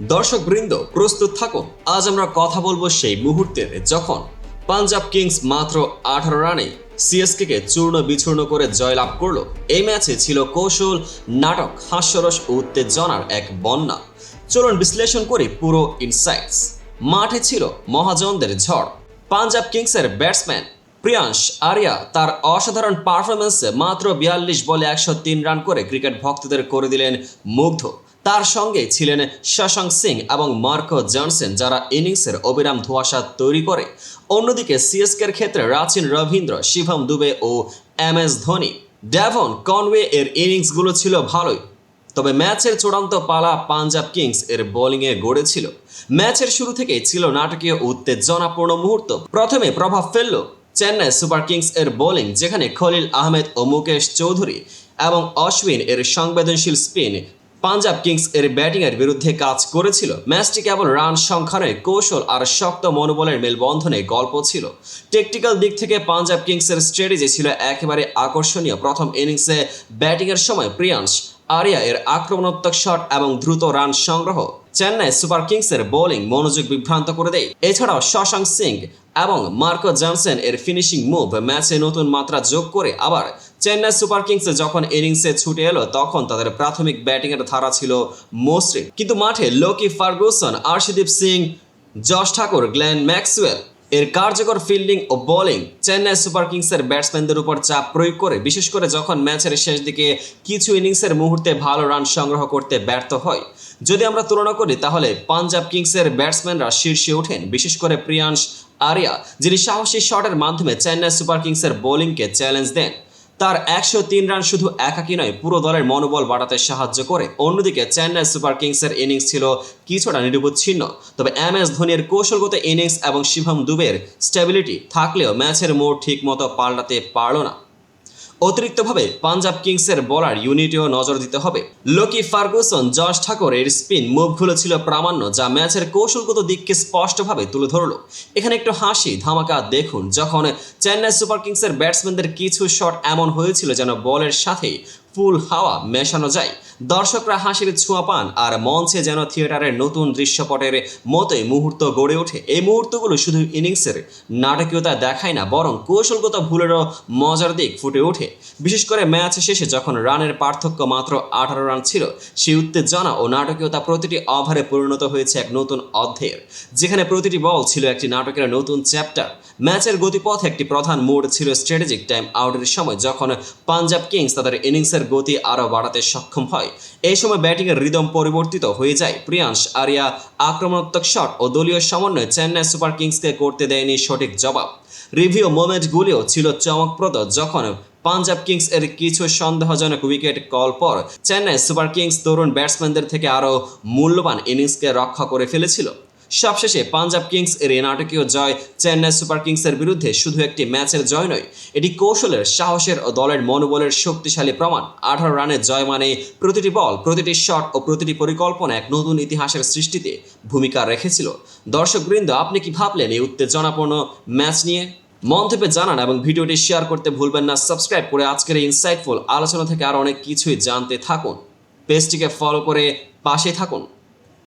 দর্শক বৃন্দ প্রস্তুত থাকুন। আজ আমরা কথা বলব সেই মুহূর্তের যখন পাঞ্জাব কিংস মাত্র আঠারো রানে সিএসকে কে চূর্ণ বিচূর্ণ করে জয়লাভ করল। এই ম্যাচে ছিল কৌশল, নাটক, হাস্যরস ও উত্তেজনার এক বন্যা। চলুন বিশ্লেষণ করি পুরো ইনসাইটস মাঠে ছিল মহাজনদের ঝড়। পাঞ্জাব কিংসের ব্যাটসম্যান প্রিয়াংশ আরিয়া তার অসাধারণ পারফরমেন্সে মাত্র বিয়াল্লিশ বলে একশো তিন রান করে ক্রিকেট ভক্তদের করে দিলেন মুগ্ধ। তার সঙ্গে ছিলেন শশাঙ্ক সিং এবং মার্কো জনসন, যারা ইনিংসের অবিরাম ধোঁয়াশা তৈরি করে। অন্যদিকে সিএসকের ক্ষেত্রে রাচিন রবীন্দ্র, শিভম দুবে ও M S Dhoni. Devon Conway এর ইনিংসগুলো ছিল ভালোই, তবে ম্যাচের চূড়ান্ত পালা পাঞ্জাব কিংস এর বোলিংয়ে গড়েছিল। ম্যাচের শুরু থেকেই ছিল নাটকীয় উত্তেজনাপূর্ণ মুহূর্ত। প্রথমে প্রভাব ফেলল চেন্নাই সুপার কিংস এর বোলিং, যেখানে খলিল আহমেদ ও মুকেশ চৌধুরী এবং অশ্বিন এর সংবেদনশীল স্পিন পাঞ্জাব কিংস এর ব্যাটিংয়ের বিরুদ্ধে কাজ করেছিল। ম্যাচটি কেবল রান সংখ্যা নয়, কৌশল আর শক্ত মনোবলের মেলবন্ধনে গল্প ছিল। টেকটিক্যাল দিক থেকে পাঞ্জাব কিংসের স্ট্র্যাটেজি ছিল একেবারে আকর্ষণীয়। প্রথম ইনিংসে ব্যাটিংয়ের সময় প্রিয়াংশ আরিয়া এর আক্রমণাত্মক শট এবং দ্রুত রান সংগ্রহ। চেন্নাই সুপার কিংসের বোলিং মনোযোগ বিভ্রান্ত করে দেয়। এছাড়াও শশাঙ্ক সিং এবং মার্কো জনসন এর ফিনিশিং মুভ ম্যাচে নতুন মাত্রা যোগ করে আবার চেন্নাই সুপার কিংসে যখন ইনিংসে ছুটে এলো, তখন তাদের প্রাথমিক ব্যাটিংয়ের ধারা ছিল মসৃণ। কিন্তু মাঠে Lockie Ferguson, Arshdeep Singh Yash Thakur, Glenn Maxwell এর কার্যকর ফিল্ডিং ও বোলিং চেন্নাই সুপার কিংসের ব্যাটসম্যানদের উপর চাপ প্রয়োগ করে, বিশেষ করে যখন ম্যাচের শেষ দিকে কিছু ইনিংসের মুহূর্তে ভালো রান সংগ্রহ করতে ব্যর্থ হয়। যদি আমরা তুলনা করি, তাহলে পাঞ্জাব কিংসের ব্যাটসম্যানরা শীর্ষে ওঠেন, বিশেষ করে প্রিয়াংশ আরিয়া, যিনি সাহসী শটের মাধ্যমে চেন্নাই সুপার কিংসের বোলিংকে চ্যালেঞ্জ দেন। তার একশো তিন রান শুধু একাকী নয়, পুরো দলের মনোবল বাড়াতে সাহায্য করে। অন্যদিকে চেন্নাই সুপার কিংসের ইনিংস ছিল কিছুটা নিরবচ্ছিন্ন তবে এম এস ধোনির কৌশলগত ইনিংস এবং শিভম দুবের স্টেবিলিটি থাকলেও ম্যাচের মোড় ঠিক মতো পাল্টাতে পারল না। অতিরিক্তভাবে পাঞ্জাব কিংসের বলার ইউনিটেও নজর দিতে হবে। লোকি ফার্গুসন জশ ঠাকুর এর স্পিন মুভগুলো ছিল প্রামাণ্য, যা ম্যাচের কৌশলগত দিককে স্পষ্টভাবে তুলে ধরলো। এখানে একটু হাসি, ধামাকা দেখুন, যখন চেন্নাই সুপার কিংসের ব্যাটসম্যানদের কিছু শট এমন হয়েছিল যেন বলের সাথে ফুল হাওয়া মেশানো যায়। দর্শকরা হাসির ছোঁয়া পান আর মঞ্চে যেন থিয়েটারের নতুন দৃশ্যপটের মতোই মুহূর্ত গড়ে ওঠে। এই মুহূর্তগুলো শুধু ইনিংসের নাটকীয়তা দেখায় না, বরং কৌশলগত ভুলেরও মজার দিক ফুটে ওঠে। বিশেষ করে ম্যাচ শেষে যখন রানের পার্থক্য মাত্র আঠারো রান ছিল, সেই উত্তেজনা ও নাটকীয়তা প্রতিটি ওভারে পরিণত হয়েছে এক নতুন অধ্যায়ের, যেখানে প্রতিটি বল ছিল একটি নাটকের নতুন চ্যাপ্টার। ম্যাচের গতিপথ একটি প্রধান মোড ছিল স্ট্র্যাটেজিক টাইম আউটের সময়, যখন পাঞ্জাব কিংস তাদের ইনিংসের গতি আরও বাড়াতে সক্ষম হয়। এই সময় ব্যাটিংয়ের রিদম পরিবর্তিত হয়ে যায়। প্রিয়াংশ, আরিয়া আক্রমণাত্মক শট ও দলীয় সমন্বয়ে চেন্নাই সুপার কিংসকে করতে দেয়নি সঠিক জবাব। রিভিউ মোমেন্টগুলিও ছিল চমকপ্রদ যখন পাঞ্জাব কিংস এর কিছু সন্দেহজনক উইকেট কল পর চেন্নাই সুপার কিংস তরুণ ব্যাটসম্যানদের থেকে আরও মূল্যবান ইনিংসকে রক্ষা করে ফেলেছিল। সবশেষে পাঞ্জাব কিংস এর নাটকীয় জয় চেন্নাই সুপার কিংসের বিরুদ্ধে শুধু একটি ম্যাচের জয় নয়, এটি কৌশলের, সাহসের ও দলের মনোবলের শক্তিশালী প্রমাণ। আঠারো রানের জয় মানে প্রতিটি বল, প্রতিটি শট ও প্রতিটি পরিকল্পনা এক নতুন ইতিহাসের সৃষ্টিতে ভূমিকা রেখেছিল। দর্শকবৃন্দ, আপনি কি ভাবলেন এই উত্তেজনাপূর্ণ ম্যাচ নিয়ে? মন্তব্যে জানান এবং ভিডিওটি শেয়ার করতে ভুলবেন না। সাবস্ক্রাইব করে আজকের এই ইনসাইটফুল আলোচনা থেকে আরও অনেক কিছুই জানতে থাকুন। পেজটিকে ফলো করে পাশে থাকুন।